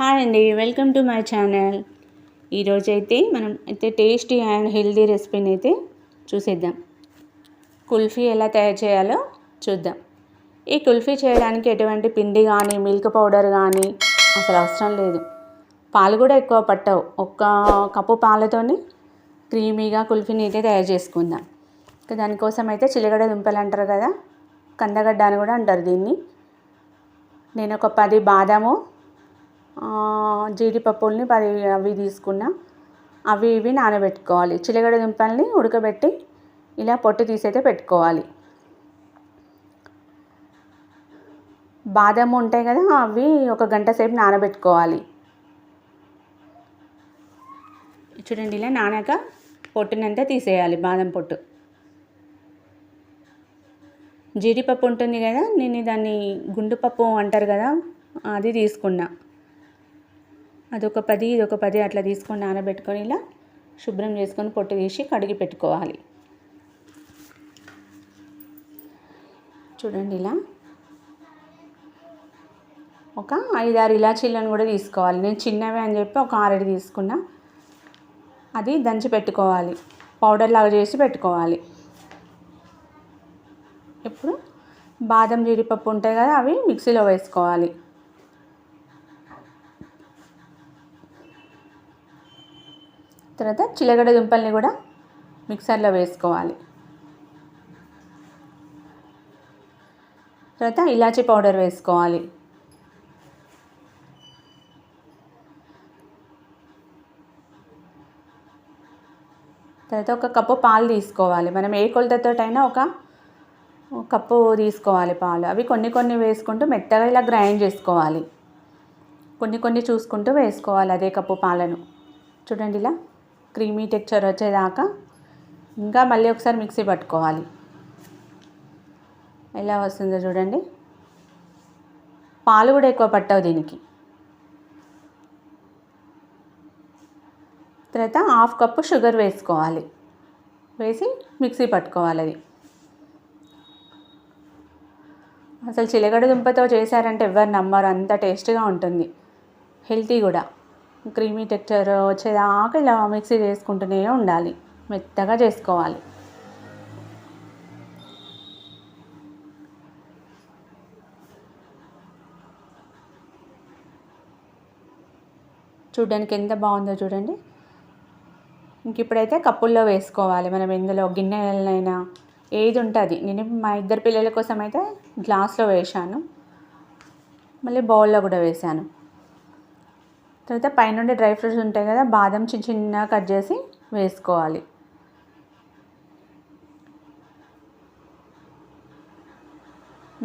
Hi అండి welcome to my channel ఈరోజైతే మనం అయితే టేస్టీ అండ్ హెల్దీ రెసిపీని అయితే చూసేద్దాం. కుల్ఫీ ఎలా తయారు చేయాలో చూద్దాం. ఈ కుల్ఫీ చేయడానికి ఎటువంటి పిండి కానీ మిల్క్ పౌడర్ కానీ అసలు అవసరం లేదు. పాలు కూడా ఎక్కువ పట్టవు. ఒక్క కప్పు పాలతోని క్రీమీగా కుల్ఫీని అయితే తయారు చేసుకుందాం. ఇంకా దానికోసం అయితే చిలగడ దుంపలు అంటారు కదా కందగడ్డ అని కూడా అంటారు దీన్ని. నేను ఒక పది బాదాము జీడిపప్పుల్ని పది అవి తీసుకున్నా. అవి ఇవి నానబెట్టుకోవాలి. చిలగడ దుంపల్ని ఉడకబెట్టి ఇలా పొట్టు తీసైతే పెట్టుకోవాలి. బాదం ఉంటాయి కదా అవి ఒక గంట సేపు నానబెట్టుకోవాలి. చూడండి ఇలా నానాక పొట్టునంతా తీసేయాలి బాదం పొట్టు. జీడిపప్పు ఉంటుంది కదా నేను దాన్ని గుండుపప్పు అంటారు కదా అది తీసుకున్నా. అదొక పది ఇదొక పది అట్లా తీసుకొని నానబెట్టుకొని ఇలా శుభ్రం చేసుకొని పొట్టు తీసి కడిగి పెట్టుకోవాలి. చూడండి ఇలా. ఒక ఐదారు ఇలాచీలను కూడా తీసుకోవాలి. నేను చిన్నవి అని చెప్పి ఒక ఆరేడు తీసుకున్నా. అది దంచి పెట్టుకోవాలి. పౌడర్ లాగా చేసి పెట్టుకోవాలి. ఇప్పుడు బాదం జీడిపప్పు ఉంటాయి కదా అవి మిక్సీలో వేసుకోవాలి. తర్వాత చిలగడ దుంపల్ని కూడా మిక్సర్లో వేసుకోవాలి. తర్వాత ఇలాచీ పౌడర్ వేసుకోవాలి. తర్వాత ఒక కప్పు పాలు తీసుకోవాలి. మనం ఏ కొలతతోటైనా ఒక కప్పు తీసుకోవాలి పాలు. అవి కొన్ని కొన్ని వేసుకుంటూ మెత్తగా ఇలా గ్రైండ్ చేసుకోవాలి. కొన్ని కొన్ని చూసుకుంటూ వేసుకోవాలి అదే కప్పు పాలను. చూడండి ఇలా. క్రీమీ టెక్చర్ వచ్చేదాకా ఇంకా మళ్ళీ ఒకసారి మిక్సీ పట్టుకోవాలి. ఎలా వస్తుందో చూడండి. పాలు కూడా ఎక్కువ పట్టవు దీనికి. తర్వాత హాఫ్ కప్పు షుగర్ వేసుకోవాలి. వేసి మిక్సీ పట్టుకోవాలి అది. అసలు చిలగడ దుంపతో చేశారంటే ఎవరు నమ్మరు. అంత టేస్ట్గా ఉంటుంది. హెల్తీ కూడా. క్రీమీ టెక్చర్ వచ్చేదాకా ఇలా మిక్సీ చేసుకుంటూనే ఉండాలి. మెత్తగా చేసుకోవాలి. చూడడానికి ఎంత బాగుందో చూడండి. ఇంక ఇప్పుడైతే కప్పుల్లో వేసుకోవాలి. మనం ఇందులో గిన్నెలైనా ఏది ఉంటుంది. నేను మా ఇద్దరు పిల్లల కోసం అయితే గ్లాస్లో వేసాను మళ్ళీ బౌల్లో కూడా వేసాను తర్వాత పైనుండి డ్రై ఫ్రూట్స్ ఉంటాయి కదా బాదం చిన్న చిన్న కట్ చేసి వేసుకోవాలి.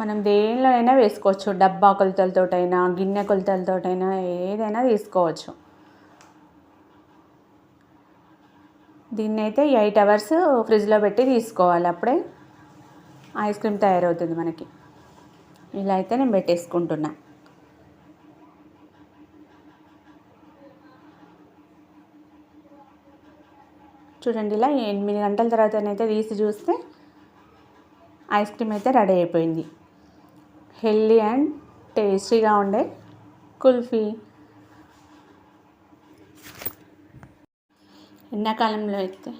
మనం దేనిలో అయినా వేసుకోవచ్చు. డబ్బా కొలతలతోటైనా గిన్నె కొలతలతోటైనా ఏదైనా తీసుకోవచ్చు. దీన్ని అయితే ఎయిట్ అవర్స్ ఫ్రిడ్జ్లో పెట్టి తీసుకోవాలి అప్పుడే. ఐస్ క్రీమ్ తయారవుతుంది మనకి. ఇలా అయితే నేను పెట్టేసుకుంటున్నాను చూడండి ఇలా ఎనిమిది గంటల తర్వాతనైతే తీసి చూస్తే ఐస్ క్రీమ్ అయితే రెడీ అయిపోయింది. హెల్దీ అండ్ టేస్టీగా ఉండే కుల్ఫీ. ఎండాకాలంలో అయితే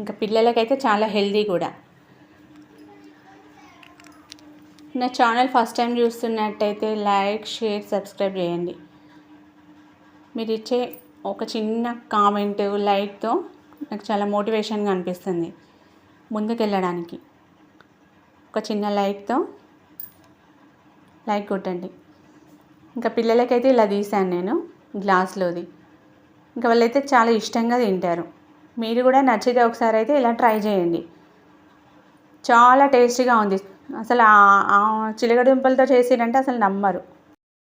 ఇంకా పిల్లలకైతే చాలా హెల్దీ కూడా. నా ఛానల్ ఫస్ట్ టైం చూస్తున్నట్టయితే లైక్ షేర్ సబ్స్క్రైబ్ చేయండి. మీరు ఇచ్చే ఒక చిన్న కామెంట్ లైక్తో నాకు చాలా మోటివేషన్గా అనిపిస్తుంది ముందుకెళ్ళడానికి. ఒక చిన్న లైక్తో లైక్ కొట్టండి. ఇంకా పిల్లలకైతే ఇలా తీసాను నేను గ్లాస్లోది. ఇంకా వాళ్ళైతే చాలా ఇష్టంగా తింటారు. మీరు కూడా నచ్చితే ఒకసారి అయితే ఇలా ట్రై చేయండి. చాలా టేస్టీగా ఉంది. అసలు చిలకడుంపలతో చేసిరంటే అసలు నమ్మరు.